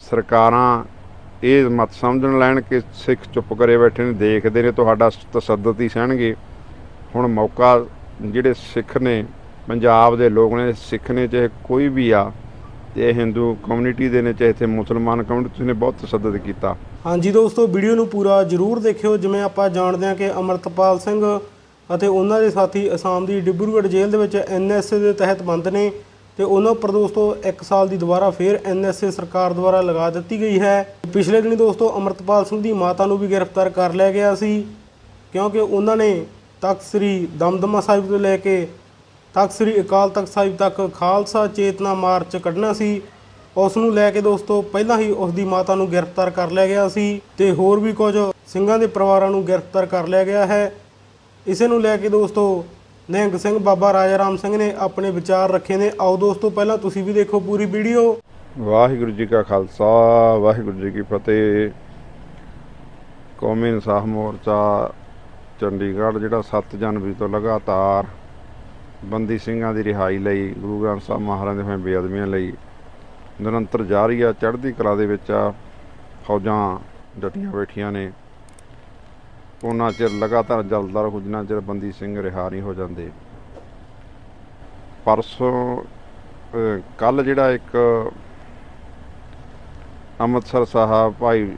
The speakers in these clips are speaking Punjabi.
ਸਰਕਾਰਾਂ ਇਹ ਮਤ ਸਮਝਣ ਲੈਣ ਕਿ ਸਿੱਖ ਚੁੱਪ ਕਰੇ ਬੈਠੇ ਨੇ, ਦੇਖਦੇ ਨੇ, ਤੁਹਾਡਾ ਤਸੱਦਦ ਹੀ ਸਹਿਣਗੇ। ਹੁਣ ਮੌਕਾ ਜਿਹੜੇ ਸਿੱਖ ਨੇ, ਪੰਜਾਬ ਦੇ ਲੋਕ ਨੇ, ਸਿੱਖ ਨੇ ਚਾਹੇ ਕੋਈ ਵੀ ਆ ਤੇ ਹਿੰਦੂ ਕਮਿਊਨਿਟੀ ਦੇ ਨੇ, ਚਾਹੇ ਇੱਥੇ ਮੁਸਲਮਾਨ ਕਮਿਊਨਿਟੀ ਨੇ ਬਹੁਤ ਤਸੱਦਦ ਕੀਤਾ। ਹਾਂਜੀ ਦੋਸਤੋ, ਵੀਡੀਓ ਨੂੰ ਪੂਰਾ ਜ਼ਰੂਰ ਦੇਖਿਓ, ਜਿਵੇਂ ਆਪਾਂ ਜਾਣਦੇ ਹਾਂ ਕਿ ਅਮਰਤਪਾਲ ਸਿੰਘ ਅਤੇ ਉਹਨਾਂ ਦੇ ਸਾਥੀ ਅਸਾਮ ਦੀ ਡਿਬਰੂਗੜ੍ਹ ਜੇਲ੍ਹ ਦੇ ਵਿੱਚ ਐਨਐਸਏ ਦੇ ਤਹਿਤ ਬੰਦ ਨੇ। ਤੇ ਉਹਨਾਂ ਉੱਪਰ ਦੋਸਤੋ 1 ਸਾਲ ਦੀ ਦੁਬਾਰਾ ਫੇਰ ਐਨਐਸਏ ਸਰਕਾਰ ਦੁਆਰਾ ਲਗਾ ਦਿੱਤੀ ਗਈ ਹੈ। ਪਿਛਲੇ ਦਿਨੀ ਦੋਸਤੋ ਅਮਰਤਪਾਲ ਸਿੰਘ ਦੀ ਮਾਤਾ ਨੂੰ ਵੀ ਗ੍ਰਿਫਤਾਰ ਕਰ ਲਿਆ ਗਿਆ ਸੀ, ਕਿਉਂਕਿ ਉਹਨਾਂ ਨੇ ਤਖਤ ਸ੍ਰੀ ਦਮਦਮਾ ਸਾਹਿਬ ਤੋਂ ਲੈ ਕੇ ਤਖਤ ਸ੍ਰੀ ਅਕਾਲ ਤਖਤ ਸਾਹਿਬ ਤੱਕ ਖਾਲਸਾ ਚੇਤਨਾ ਮਾਰਚ ਕੱਢਣਾ ਸੀ। ਉਸ ਨੂੰ ਲੈ ਕੇ ਦੋਸਤੋ ਪਹਿਲਾਂ ਹੀ ਉਸ ਦੀ ਮਾਤਾ ਨੂੰ ਗ੍ਰਿਫਤਾਰ ਕਰ ਲਿਆ ਗਿਆ ਸੀ ਤੇ ਹੋਰ ਵੀ ਕੁਝ ਸਿੰਘਾਂ ਦੇ ਪਰਿਵਾਰਾਂ ਨੂੰ ਗ੍ਰਿਫਤਾਰ ਕਰ ਲਿਆ ਗਿਆ ਹੈ। ਇਸੇ ਨੂੰ ਲੈ ਕੇ ਦੋਸਤੋ ਨਿਹੰਗ ਸਿੰਘ, ਬਾਬਾ ਰਾਜਾ ਰਾਮ ਸਿੰਘ ਨੇ ਆਪਣੇ ਵਿਚਾਰ ਰੱਖੇ ਨੇ। ਆਓ ਦੋਸਤੋ, ਪਹਿਲਾਂ ਤੁਸੀਂ ਵੀ ਦੇਖੋ ਪੂਰੀ ਵੀਡੀਓ। ਵਾਹਿਗੁਰੂ ਜੀ ਕਾ ਖਾਲਸਾ, ਵਾਹਿਗੁਰੂ ਜੀ ਕੀ ਫਤਿਹ। ਕੌਮੀ ਇਨਸਾਫ ਮੋਰਚਾ, ਚੰਡੀਗੜ੍ਹ, ਜਿਹੜਾ 7 ਜਨਵਰੀ ਤੋਂ ਲਗਾਤਾਰ ਬੰਦੀ ਸਿੰਘਾਂ ਦੀ ਰਿਹਾਈ ਲਈ, ਗੁਰੂ ਗ੍ਰੰਥ ਸਾਹਿਬ ਮਹਾਰਾਜ ਦੇ ਹੋਏ ਬੇਅਦਬੀਆਂ ਲਈ ਨਿਰੰਤਰ ਜਾਰੀ ਆ, ਚੜ੍ਹਦੀ ਕਲਾ ਦੇ ਵਿੱਚ ਆ, ਫੌਜਾਂ ਡਟੀਆਂ ਬੈਠੀਆਂ ਨੇ। ਉਹਨਾਂ ਚਿਰ ਲਗਾਤਾਰ ਜਲਦਾ ਰਹੂ, ਜਿੰਨਾ ਚਿਰ ਬੰਦੀ ਸਿੰਘ ਰਿਹਾ ਨਹੀਂ ਹੋ ਜਾਂਦੇ। ਪਰਸੋਂ ਕੱਲ ਜਿਹੜਾ ਇੱਕ ਅੰਮ੍ਰਿਤਸਰ ਸਾਹਿਬ ਭਾਈ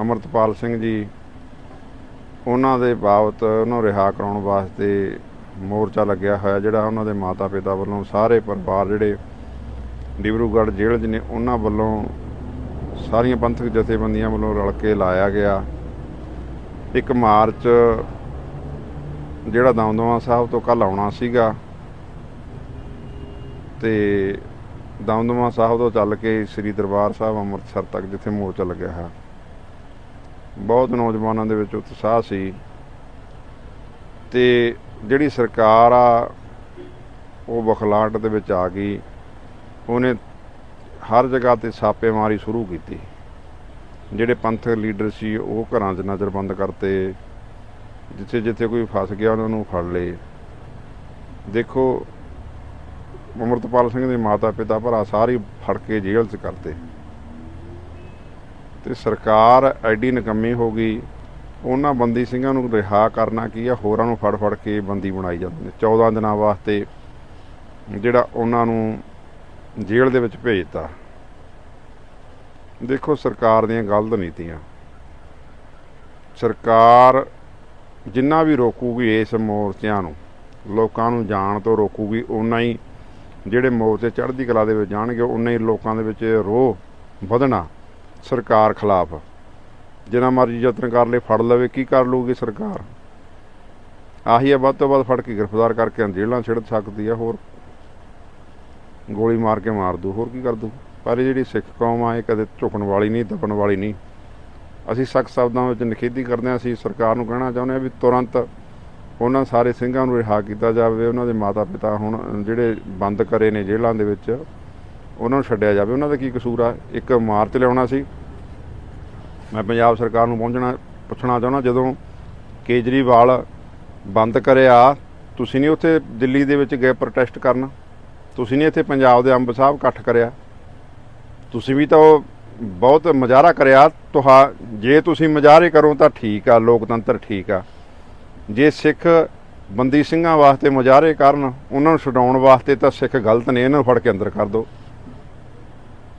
ਅਮਰਤਪਾਲ ਸਿੰਘ ਜੀ, ਉਹਨਾਂ ਦੇ ਬਾਬਤ ਉਹਨੂੰ ਰਿਹਾ ਕਰਾਉਣ ਵਾਸਤੇ ਮੋਰਚਾ ਲੱਗਿਆ ਹੋਇਆ, ਜਿਹੜਾ ਉਹਨਾਂ ਦੇ ਮਾਤਾ ਪਿਤਾ ਵੱਲੋਂ ਸਾਰੇ ਪਰਿਵਾਰ ਜਿਹੜੇ ਡਿਬਰੂਗੜ੍ਹ ਜੇਲ੍ਹ 'ਚ ਨੇ, ਉਹਨਾਂ ਵੱਲੋਂ ਸਾਰੀਆਂ ਪੰਥਕ ਜਥੇਬੰਦੀਆਂ ਵੱਲੋਂ ਰਲ ਕੇ ਲਾਇਆ ਗਿਆ। ਇੱਕ ਮਾਰਚ, ਜਿਹੜਾ ਦਮਦਮਾ ਸਾਹਿਬ ਤੋਂ ਕੱਲ ਆਉਣਾ ਸੀਗਾ। ਤੇ ਦਮਦਮਾ ਸਾਹਿਬ ਤੋਂ ਚੱਲ ਕੇ ਸ੍ਰੀ ਦਰਬਾਰ ਸਾਹਿਬ ਅੰਮ੍ਰਿਤਸਰ ਤੱਕ, ਜਿੱਥੇ ਮੋਰਚਾ ਲੱਗਿਆ ਹੈ ਬਹੁਤ ਨੌਜਵਾਨਾਂ ਦੇ ਵਿੱਚ ਉਤਸ਼ਾਹ ਸੀ। ਤੇ ਜਿਹੜੀ ਸਰਕਾਰ ਆ, ਉਹ ਬਖਲਾਟ ਦੇ ਵਿੱਚ ਆ ਗਈ। ਉਹਨੇ ਹਰ ਜਗ੍ਹਾ ਤੇ ਛਾਪੇਮਾਰੀ ਸ਼ੁਰੂ ਕੀਤੀ। ਜਿਹੜੇ ਪੰਥਕ ਲੀਡਰ ਸੀ, ਉਹ ਘਰਾਂ 'ਚ ਨਜ਼ਰਬੰਦ ਕਰਤੇ। ਜਿੱਥੇ ਜਿੱਥੇ ਕੋਈ ਫਸ ਗਿਆ, ਉਹਨਾਂ ਨੂੰ ਫੜ ਲਏ। ਦੇਖੋ, ਅਮਰਤਪਾਲ ਸਿੰਘ ਦੇ ਮਾਤਾ ਪਿਤਾ ਭਰਾ ਸਾਰੇ ਫੜ ਕੇ ਜੇਲ੍ਹ 'ਚ ਕਰਤੇ। ਤੇ ਸਰਕਾਰ ਐਡੀ ਨਕੰਮੀ ਹੋ ਗਈ, ਉਹਨਾਂ ਬੰਦੀ ਸਿੰਘਾਂ ਨੂੰ ਰਿਹਾ ਕਰਨਾ ਕੀ ਆ? ਹੋਰਾਂ ਨੂੰ ਫੜ ਫੜ ਕੇ ਬੰਦੀ ਬਣਾਈ ਜਾਂਦੇ ਨੇ 14 ਦਿਨਾਂ ਵਾਸਤੇ ਜਿਹੜਾ ਉਹਨਾਂ ਨੂੰ ਜੇਲ੍ਹ ਦੇ ਵਿੱਚ ਭੇਜਤਾ ਦੇਖੋ, ਸਰਕਾਰ ਦੀਆਂ ਗਲਤ ਨੀਤੀਆਂ। ਸਰਕਾਰ ਜਿੰਨਾ ਵੀ ਰੋਕੂਗੀ ਇਸ ਮੋਰਚਿਆਂ ਨੂੰ, ਲੋਕਾਂ ਨੂੰ ਜਾਣ ਤੋਂ ਰੋਕੂਗੀ ਉਨਾ ਹੀ ਜਿਹੜੇ ਮੋਰਚੇ ਚੜ੍ਹਦੀ ਕਲਾ ਦੇ ਵਿੱਚ ਜਾਣਗੇ ਉਨਾ ਹੀ ਲੋਕਾਂ ਦੇ ਵਿੱਚ ਰੋਹ ਵਧਣਾ ਸਰਕਾਰ ਖਿਲਾਫ। ਜਿੰਨਾ ਮਰਜ਼ੀ ਯਤਨ ਕਰ ਲੇ ਫੜ ਲਵੇ, ਕੀ ਕਰ ਲੂਗੀ ਸਰਕਾਰ? ਆਹੀ ਹੈ ਵੱਧ ਤੋਂ ਵੱਧ ਫੜ ਕੇ ਗ੍ਰਿਫਤਾਰ ਕਰਕੇ ਜੇਲ੍ਹਾਂ ਛਿੜ ਸਕਦੀ ਹੈ ਹੋਰ ਗੋਲੀ ਮਾਰ ਕੇ ਮਾਰ ਦੂ ਹੋਰ ਕੀ ਕਰ ਦੂ ਪਰ ਇਹ ਜਿਹੜੀ ਸਿੱਖ ਕੌਮ ਆ, ਇਹ ਕਦੇ ਝੁਕਣ ਵਾਲੀ ਨਹੀਂ, ਦਬਣ ਵਾਲੀ ਨਹੀਂ। ਅਸੀਂ ਸਖਤ ਸ਼ਬਦਾਂ ਵਿੱਚ ਨਿਖੇਧੀ ਕਰਦੇ ਹਾਂ, ਅਸੀਂ ਸਰਕਾਰ ਨੂੰ ਕਹਿਣਾ ਚਾਹੁੰਦੇ ਹਾਂ ਵੀ ਤੁਰੰਤ ਉਹਨਾਂ ਸਾਰੇ ਸਿੰਘਾਂ ਨੂੰ ਰਿਹਾ ਕੀਤਾ ਜਾਵੇ, ਉਹਨਾਂ ਦੇ ਮਾਤਾ ਪਿਤਾ ਹੁਣ ਜਿਹੜੇ ਬੰਦ ਕਰੇ ਨੇ ਜੇਲ੍ਹਾਂ ਦੇ ਵਿੱਚ, ਉਹਨਾਂ ਨੂੰ ਛੱਡਿਆ ਜਾਵੇ। ਉਹਨਾਂ ਦਾ ਕੀ ਕਸੂਰ ਆ? ਇੱਕ ਮਾਰਚ ਲਿਆਉਣਾ ਸੀ। ਮੈਂ ਪੰਜਾਬ ਸਰਕਾਰ ਨੂੰ ਪਹੁੰਚਣਾ, ਪੁੱਛਣਾ ਚਾਹੁੰਦਾ, ਜਦੋਂ ਕੇਜਰੀਵਾਲ ਬੰਦ ਕਰਿਆ ਤੁਸੀਂ ਨਹੀਂ ਉੱਥੇ ਦਿੱਲੀ ਦੇ ਵਿੱਚ ਗਏ ਪ੍ਰੋਟੈਸਟ ਕਰਨ? ਤੁਸੀਂ ਨਹੀਂ ਇੱਥੇ ਪੰਜਾਬ ਦੇ ਅੰਬ ਸਾਹਿਬ ਇਕੱਠ ਕਰਿਆ? ਤੁਸੀਂ ਵੀ ਤਾਂ ਉਹ ਬਹੁਤ ਮਜ਼ਾਰਾ ਕਰਿਆ। ਤੁਹਾ, ਜੇ ਤੁਸੀਂ ਮਜ਼ਾਰੇ ਕਰੋ ਤਾਂ ਠੀਕ ਆ, ਲੋਕਤੰਤਰ ਠੀਕ ਆ। ਜੇ ਸਿੱਖ ਬੰਦੀ ਸਿੰਘਾਂ ਵਾਸਤੇ ਮਜ਼ਾਰੇ ਕਰਨ, ਉਹਨਾਂ ਨੂੰ ਛਡਾਉਣ ਵਾਸਤੇ ਤਾਂ ਸਿੱਖ ਗਲਤ ਨੇ, ਇਹਨਾਂ ਨੂੰ ਫੜ ਕੇ ਅੰਦਰ ਕਰ ਦਿਓ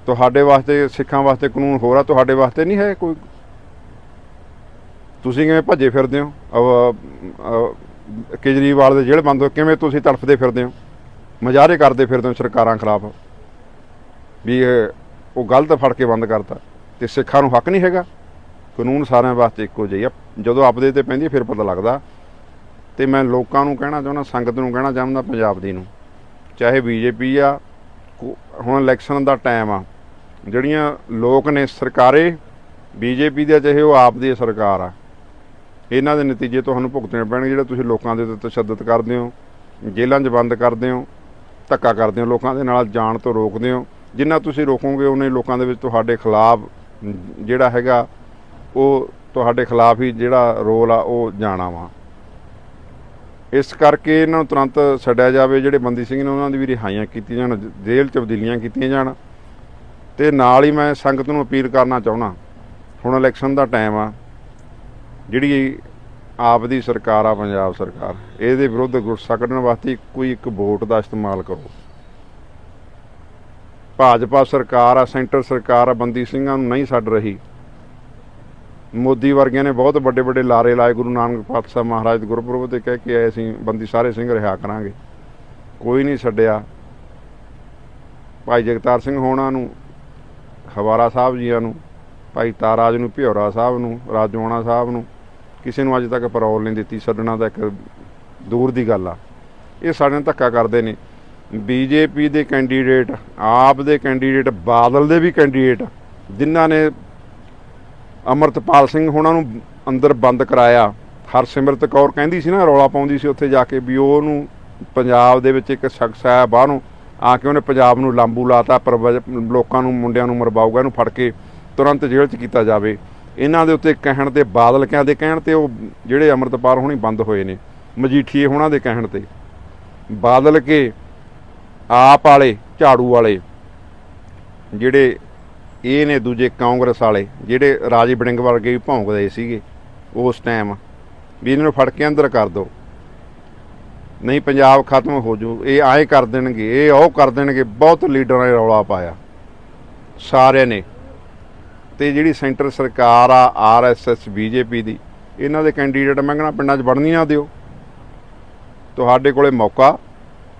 ਤੁਹਾਡੇ ਵਾਸਤੇ, ਸਿੱਖਾਂ ਵਾਸਤੇ ਕਾਨੂੰਨ ਹੋਰ ਆ, ਤੁਹਾਡੇ ਵਾਸਤੇ ਨਹੀਂ ਹੈ ਕੋਈ। ਤੁਸੀਂ ਕਿਵੇਂ ਭੱਜੇ ਫਿਰਦੇ ਹੋ? ਕੇਜਰੀਵਾਲ ਦੇ ਜੇਲ੍ਹ ਬੰਦ ਹੋ, ਕਿਵੇਂ ਤੁਸੀਂ ਤੜਫਦੇ ਫਿਰਦੇ ਹੋ? ਮਜ਼ਾਰੇ ਕਰਦੇ ਫਿਰਦੇ ਹੋ ਸਰਕਾਰਾਂ ਖਿਲਾਫ। ਵੀ ਉਹ ਗਲਤ ਫੜ ਕੇ ਬੰਦ ਕਰਤਾ। ਤੇ ਸਿੱਖਾਂ ਨੂੰ ਹੱਕ ਨਹੀਂ ਹੈਗਾ। ਕਾਨੂੰਨ ਸਾਰਿਆਂ ਵਾਸਤੇ ਇੱਕੋ ਜਿਹਾ ਆ। ਜਦੋਂ ਆਪਦੇ ਤੇ ਪੈਂਦੀ ਫਿਰ ਪਤਾ ਲੱਗਦਾ। ਤੇ ਮੈਂ ਲੋਕਾਂ ਨੂੰ ਕਹਿਣਾ ਚਾਹੁੰਦਾ, ਸੰਗਤ ਨੂੰ ਕਹਿਣਾ ਚਾਹੁੰਦਾ, ਪੰਜਾਬ ਦੀ ਨੂੰ। ਚਾਹੇ ਬੀਜੇਪੀ ਆ ਹੁਣ ਇਲੈਕਸ਼ਨ ਦਾ ਟਾਈਮ ਆ। ਜਿਹੜੀਆਂ ਲੋਕ ਨੇ ਸਰਕਾਰੇ, ਬੀਜੇਪੀ ਦੇ ਚਾਹੇ ਉਹ ਆਪ ਦੀ ਸਰਕਾਰ ਆ। ਇਹਨਾਂ ਦੇ ਨਤੀਜੇ ਤੁਹਾਨੂੰ ਭੁਗਤਣੇ ਪੈਣਗੇ। ਜਿਹੜੇ ਤੁਸੀਂ ਲੋਕਾਂ ਦੇ ਉੱਤੇ ਤਸ਼ੱਦਦ ਕਰਦੇ ਹੋ, ਜੇਲ੍ਹਾਂ 'ਚ ਬੰਦ ਕਰਦੇ ਹੋ, ਧੱਕਾ ਕਰਦੇ ਹੋ ਲੋਕਾਂ ਦੇ ਨਾਲ, ਜਾਣ ਤੋਂ ਰੋਕਦੇ ਹੋ। ਜਿੰਨਾ ਤੁਸੀਂ ਰੋਕੋਗੇ, ਉਹਨੇ ਲੋਕਾਂ ਦੇ ਵਿੱਚ ਤੁਹਾਡੇ ਖਿਲਾਫ ਜਿਹੜਾ ਹੈਗਾ, ਉਹ ਤੁਹਾਡੇ ਖਿਲਾਫ ਹੀ ਜਿਹੜਾ ਰੋਲ ਆ, ਉਹ ਜਾਣਾ ਵਾ। ਇਸ ਕਰਕੇ ਇਹਨਾਂ ਨੂੰ ਤੁਰੰਤ ਛੱਡਿਆ ਜਾਵੇ, ਜਿਹੜੇ ਬੰਦੀ ਸਿੰਘ ਨੇ ਉਹਨਾਂ ਦੀ ਵੀ ਰਿਹਾਈਆਂ ਕੀਤੀਆਂ ਜਾਣ, ਜੇਲ੍ਹ ਚ ਤਬਦੀਲੀਆਂ ਕੀਤੀਆਂ ਜਾਣ। ਤੇ ਨਾਲ ਹੀ ਮੈਂ ਸੰਗਤ ਨੂੰ ਅਪੀਲ ਕਰਨਾ ਚਾਹੁੰਦਾ, ਹੁਣ ਇਲੈਕਸ਼ਨ ਦਾ ਟਾਈਮ ਆ, ਜਿਹੜੀ ਆਪ ਦੀ ਸਰਕਾਰ ਆ, ਪੰਜਾਬ ਸਰਕਾਰ, ਇਹਦੇ ਵਿਰੁੱਧ ਗੁੱਸਾ ਕੱਢਣ ਵਾਸਤੇ ਕੋਈ ਇੱਕ ਵੋਟ ਦਾ ਇਸਤੇਮਾਲ ਕਰੋ। ਭਾਜਪਾ ਸਰਕਾਰ ਆ, ਸੈਂਟਰ ਸਰਕਾਰ ਆ, ਬੰਦੀ ਸਿੰਘਾਂ ਨੂੰ ਨਹੀਂ ਛੱਡ ਰਹੀ। ਮੋਦੀ ਵਰਗਿਆਂ ਨੇ ਬਹੁਤ ਵੱਡੇ ਵੱਡੇ ਲਾਰੇ ਲਾਏ, ਗੁਰੂ ਨਾਨਕ ਪਾਤਸ਼ਾਹ ਮਹਾਰਾਜ ਗੁਰਪੁਰਬ ਤੇ ਕਹਿ ਕੇ ਆਏ ਅਸੀਂ ਬੰਦੀ ਸਾਰੇ ਸਿੰਘ ਰਿਹਾ ਕਰਾਂਗੇ। ਕੋਈ ਨਹੀਂ ਛੱਡਿਆ। ਭਾਈ ਜਗਤਾਰ ਸਿੰਘ ਹੋਣਾ ਨੂੰ, ਹਵਾਰਾ ਸਾਹਿਬ ਜੀਆਂ ਨੂੰ, ਭਾਈ ਤਾਰਾਜ ਨੂੰ ਭਿਉਰਾ ਸਾਹਿਬ ਨੂੰ, ਰਾਜੋਣਾ ਸਾਹਿਬ ਨੂੰ, ਕਿਸੇ ਨੂੰ ਅੱਜ ਤੱਕ ਪਰੌਲ ਨਹੀਂ ਦਿੱਤੀ, ਛੱਡਣਾ ਤਾਂ ਇੱਕ ਦੂਰ ਦੀ ਗੱਲ ਆ। ਇਹ ਸਾਡੇ ਨਾਲ ਧੱਕਾ ਕਰਦੇ ਨੇ। ਬੀਜੇਪੀ ਦੇ ਕੈਂਡੀਡੇਟ, ਆਪ ਦੇ ਕੈਂਡੀਡੇਟ, ਬਾਦਲ ਦੇ ਵੀ ਕੈਂਡੀਡੇਟ, ਜਿਨ੍ਹਾਂ ਨੇ ਅਮਰਤਪਾਲ ਸਿੰਘ ਉਹਨਾਂ ਨੂੰ ਅੰਦਰ ਬੰਦ ਕਰਾਇਆ। ਹਰਸਿਮਰਤ ਕੌਰ ਕਹਿੰਦੀ ਸੀ ਨਾ, ਰੌਲਾ ਪਾਉਂਦੀ ਸੀ ਉੱਥੇ ਜਾ ਕੇ ਵੀ ਉਹਨੂੰ ਪੰਜਾਬ ਦੇ ਵਿੱਚ ਇੱਕ ਸ਼ਖਸ ਹੈ ਬਾਹਰੋਂ, ਆ ਕੇ ਉਹਨੇ ਪੰਜਾਬ ਨੂੰ ਲਾਂਬੂ ਲਾਤਾ ਪਰ ਵਜ- ਲੋਕਾਂ ਨੂੰ, ਮੁੰਡਿਆਂ ਨੂੰ, ਮਰਵਾਊਗਾ ਇਹਨੂੰ ਫੜ ਕੇ ਤੁਰੰਤ ਜੇਲ੍ਹ 'ਚ ਕੀਤਾ ਜਾਵੇ। ਇਹਨਾਂ ਦੇ ਉੱਤੇ ਕਹਿਣ ਤੇ ਬਾਦਲ ਕਿਆਂ ਦੇ ਕਹਿਣ ਤੇ ਉਹ ਜਿਹੜੇ ਅਮਰਤਪਾਲ ਹੋਣੀ ਬੰਦ ਹੋਏ ਨੇ, ਮਜੀਠੀਏ ਹੋਣਾ ਦੇ ਕਹਿਣ ਤੇ। ਬਾਦਲ ਕੇ ਆਪ ਵਾਲੇ, ਝਾੜੂ ਵਾਲੇ, ਜਿਹੜੇ ਇਹ ਨੇ ਦੂਜੇ ਕਾਂਗਰਸ ਵਾਲੇ, ਜਿਹੜੇ ਰਾਜੇ ਬੜਿੰਗ ਵਰਗੇ ਵੀ ਭੌਂਕਦੇ ਸੀਗੇ ਉਸ ਟਾਈਮ ਵੀ ਇਹਨਾਂ ਨੂੰ ਫੜ ਕੇ ਅੰਦਰ ਕਰ ਦਿਓ ਨਹੀਂ ਪੰਜਾਬ ਖਤਮ ਹੋ ਜੂ, ਇਹ ਆਏ ਕਰ ਦੇਣਗੇ, ਇਹ ਉਹ ਕਰ ਦੇਣਗੇ, ਬਹੁਤ ਲੀਡਰਾਂ ਨੇ ਰੌਲਾ ਪਾਇਆ, ਸਾਰਿਆਂ ਨੇ। ਤੇ ਜਿਹੜੀ ਸੈਂਟਰ ਸਰਕਾਰ ਆ ਆਰਐਸਐਸ ਬੀਜੇਪੀ ਦੀ, ਇਹਨਾਂ ਦੇ ਕੈਂਡੀਡੇਟ ਮੰਗਣਾ ਪਿੰਡਾਂ 'ਚ ਵੜਨੀ ਨਾ ਦਿਓ। ਤੁਹਾਡੇ ਕੋਲੇ ਮੌਕਾ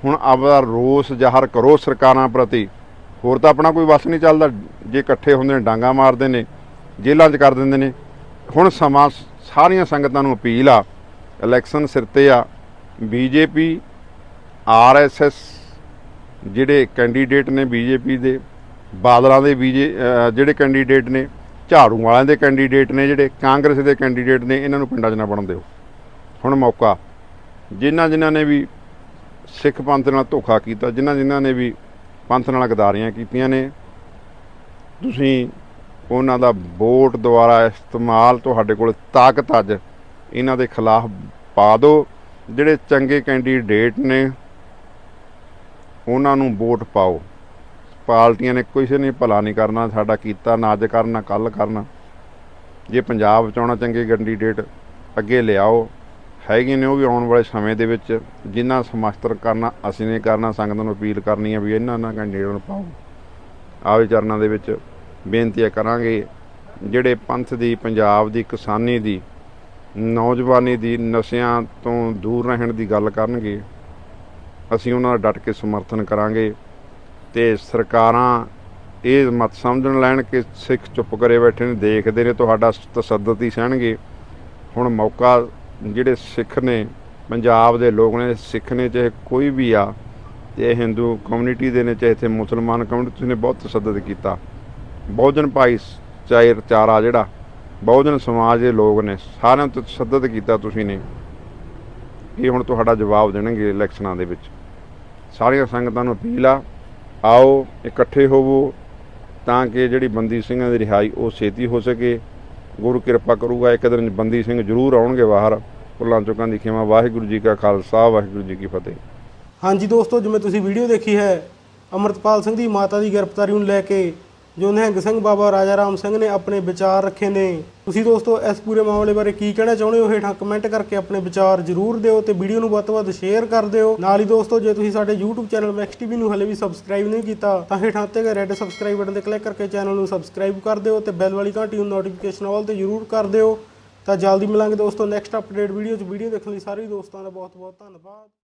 ਹੁਣ ਆਪਦਾ ਰੋਸ ਜ਼ਾਹਰ ਕਰੋ ਸਰਕਾਰਾਂ ਪ੍ਰਤੀ। ਹੋਰ ਤਾਂ ਆਪਣਾ ਕੋਈ ਵਸ ਨਹੀਂ ਚੱਲਦਾ। ਜੇ ਇਕੱਠੇ ਹੁੰਦੇ ਨੇ, ਡਾਂਗਾ ਮਾਰਦੇ ਨੇ, ਜੇਲ੍ਹਾਂ 'ਚ ਕਰ ਦਿੰਦੇ ਨੇ। ਹੁਣ ਸਮਾਂ, ਸਾਰੀਆਂ ਸੰਗਤਾਂ ਨੂੰ ਅਪੀਲ ਆ, ਇਲੈਕਸ਼ਨ ਸਿਰ ਤੇ ਆ। ਬੀਜੇਪੀ ਆਰਐਸਐਸ ਜਿਹੜੇ ਕੈਂਡੀਡੇਟ ਨੇ ਬੀਜੇਪੀ ਦੇ, ਬਾਦਲਾਂ ਦੇ ਬੀਜੇ, ਅਹ ਜਿਹੜੇ ਕੈਂਡੀਡੇਟ ਨੇ, ਝਾੜੂ ਵਾਲਿਆਂ ਦੇ ਕੈਂਡੀਡੇਟ ਨੇ ਜਿਹੜੇ, ਕਾਂਗਰਸ ਦੇ ਕੈਂਡੀਡੇਟ ਨੇ, ਇਹਨਾਂ ਨੂੰ ਪਿੰਡਾਂ 'ਚ ਨਾ ਬਣਨ ਦਿਓ। ਹੁਣ ਮੌਕਾ। ਜਿਨ੍ਹਾਂ ਜਿਨ੍ਹਾਂ ਨੇ ਵੀ ਸਿੱਖ ਪੰਥ ਨਾਲ ਧੋਖਾ ਕੀਤਾ, ਜਿਨ੍ਹਾਂ ਜਿਨ੍ਹਾਂ ਨੇ ਵੀ ਪੰਥ ਨਾਲ ਗਦਾਰੀਆਂ ਕੀਤੀਆਂ ਨੇ। ਤੁਸੀਂ ਉਹਨਾਂ ਦਾ ਵੋਟ ਦੁਆਰਾ ਇਸਤੇਮਾਲ ਤੁਹਾਡੇ ਕੋਲ ਤਾਕਤ ਅੱਜ ਇਹਨਾਂ ਦੇ ਖਿਲਾਫ ਪਾ ਦਿਓ। ਜਿਹੜੇ ਚੰਗੇ ਕੈਂਡੀਡੇਟ ਨੇ, ਉਹਨਾਂ ਨੂੰ ਵੋਟ ਪਾਓ। ਪਾਰਟੀਆਂ ਨੇ ਕਿਸੇ ਨੇ ਭਲਾ ਨਹੀਂ ਕਰਨਾ, ਸਾਡਾ ਕੀਤਾ ਨਾ ਅੱਜ ਕਰਨਾ ਕੱਲ ਕਰਨਾ। ਜੇ ਪੰਜਾਬ ਬਚਾਉਣਾ ਚੰਗੇ ਕੈਂਡੀਡੇਟ ਅੱਗੇ ਲਿਆਓ। ਹੈਗੇ ਨੇ ਉਹ ਵੀ ਆਉਣ ਵਾਲੇ ਸਮੇਂ ਦੇ ਵਿੱਚ, ਜਿਨ੍ਹਾਂ ਸਮਸਤਰ ਕਰਨਾ, ਅਸੀਂ ਨੇ ਕਰਨਾ, ਸੰਗਤ ਨੂੰ ਅਪੀਲ ਕਰਨੀ ਹੈ ਵੀ ਇਹਨਾਂ ਨਾਲ ਕੈਂਡੀਡੇਟ ਨੂੰ ਪਾਓ। ਆਵੇ ਚਰਨਾਂ ਦੇ ਵਿੱਚ ਬੇਨਤੀਆਂ ਕਰਾਂਗੇ, ਜਿਹੜੇ ਪੰਥ ਦੀ, ਪੰਜਾਬ ਦੀ, ਕਿਸਾਨੀ ਦੀ, ਨੌਜਵਾਨੀ ਦੀ ਨਸ਼ਿਆਂ ਤੋਂ ਦੂਰ ਰਹਿਣ ਦੀ ਗੱਲ ਕਰਨਗੇ, ਅਸੀਂ ਉਹਨਾਂ ਦਾ ਡਟ ਕੇ ਸਮਰਥਨ ਕਰਾਂਗੇ ਤੇ ਸਰਕਾਰਾਂ ਇਹ ਮਤ ਸਮਝਣ ਲੈਣ ਕਿ ਸਿੱਖ ਚੁੱਪ ਕਰੇ ਬੈਠੇ ਨੇ, ਦੇਖਦੇ ਨੇ, ਤੁਹਾਡਾ ਤਸੱਦਦ ਹੀ ਸਹਿਣਗੇ। ਹੁਣ ਮੌਕਾ ਜਿਹੜੇ ਸਿੱਖ ਨੇ, ਪੰਜਾਬ ਦੇ ਲੋਕ ਨੇ, ਸਿੱਖ ਨੇ, ਚਾਹੇ ਕੋਈ ਵੀ ਆ ਤੇ ਹਿੰਦੂ ਕਮਿਊਨਿਟੀ ਦੇ ਨੇ, ਚਾਹੇ ਇੱਥੇ ਮੁਸਲਮਾਨ ਕਮਿਊਨਿਟੀ ਨੇ, ਬਹੁਤ ਤਸੱਦਦ ਕੀਤਾ। ਬਹੁਜਨ ਭਾਈ ਚਾਹੇ ਚਾਰਾ ਜਿਹੜਾ, ਬਹੁਜਨ ਸਮਾਜ ਦੇ ਲੋਕ ਨੇ, ਸਾਰਿਆਂ ਤੋਂ ਤਸੱਦਦ ਕੀਤਾ ਤੁਸੀਂ ਨੇ। ਇਹ ਹੁਣ ਤੁਹਾਡਾ ਜਵਾਬ ਦੇਣਗੇ ਇਲੈਕਸ਼ਨਾਂ ਦੇ ਵਿੱਚ। ਸਾਰੀਆਂ ਸੰਗਤਾਂ ਨੂੰ ਅਪੀਲ ਆ, ਆਓ, ਇਕੱਠੇ ਹੋਵੋ, ਤਾਂ ਕਿ ਜਿਹੜੀ ਬੰਦੀ ਸਿੰਘਾਂ ਦੀ ਰਿਹਾਈ, ਉਹ ਛੇਤੀ ਹੋ ਸਕੇ। ਗੁਰੂ ਕਿਰਪਾ ਕਰੂਗਾ, ਇੱਕ ਦਿਨ ਬੰਦੀ ਸਿੰਘ ਜ਼ਰੂਰ ਆਉਣਗੇ ਬਾਹਰ। ਭੁੱਲਾਂ ਚੁੱਕਾਂ ਦੀ ਖਿਮਾ, ਵਾਹਿਗੁਰੂ ਜੀ ਕਾ ਖਾਲਸਾ, ਵਾਹਿਗੁਰੂ ਜੀ ਕੀ ਫਤਿਹ। ਹਾਂਜੀ ਦੋਸਤੋ, ਜਿਵੇਂ ਤੁਸੀਂ ਵੀਡੀਓ ਦੇਖੀ ਹੈ, ਅਮਰਤਪਾਲ ਸਿੰਘ ਦੀ ਮਾਤਾ ਦੀ ਗ੍ਰਿਫਤਾਰੀ ਨੂੰ ਲੈ ਕੇ ਜੋ ਨਿਹੰਗ ਸਿੰਘ ਬਾਬਾ ਰਾਜਾ ਰਾਮ ਸਿੰਘ ਨੇ ਆਪਣੇ ਵਿਚਾਰ ਰੱਖੇ ਨੇ। ਤੁਸੀਂ ਦੋਸਤੋ, ਇਸ ਪੂਰੇ ਮਾਮਲੇ ਬਾਰੇ ਕੀ ਕਹਿਣਾ ਚਾਹੁੰਦੇ ਹੋ? ਹੇਠਾਂ ਕਮੈਂਟ ਕਰਕੇ ਆਪਣੇ ਵਿਚਾਰ ਜ਼ਰੂਰ ਦਿਓ ਤੇ ਵੀਡੀਓ ਨੂੰ ਵੱਧ ਤੋਂ ਵੱਧ ਸ਼ੇਅਰ ਕਰ ਦਿਓ। ਨਾਲ ਹੀ ਦੋਸਤੋ, ਜੇ ਤੁਸੀਂ ਸਾਡੇ YouTube ਚੈਨਲ ਮੈਕਸ ਟੀਵੀ ਨੂੰ ਹਲੇ ਵੀ ਸਬਸਕ੍ਰਾਈਬ ਨਹੀਂ ਕੀਤਾ, ਤਾਂ ਹੇਠਾਂ ਉੱਤੇ ਗਏ ਰੈੱਡ ਸਬਸਕ੍ਰਾਈਬ ਬਟਨ ਤੇ ਕਲਿੱਕ ਕਰਕੇ ਚੈਨਲ ਨੂੰ ਸਬਸਕ੍ਰਾਈਬ ਕਰ ਦਿਓ ਤੇ ਬੈਲ ਵਾਲੀ ਘੰਟੀ ਨੂੰ ਨੋਟੀਫਿਕੇਸ਼ਨ ਆਲ ਤੇ ਜ਼ਰੂਰ ਕਰ ਦਿਓ। ਤਾਂ ਜਲਦੀ ਮਿਲਾਂਗੇ ਦੋਸਤੋ ਨੈਕਸਟ ਅਪਡੇਟ ਵੀਡੀਓ 'ਚ। ਵੀਡੀਓ ਦੇਖਣ ਲਈ ਸਾਰੇ ਦੋਸਤਾਂ ਦਾ ਬਹੁਤ ਬਹੁਤ ਧੰਨਵਾਦ।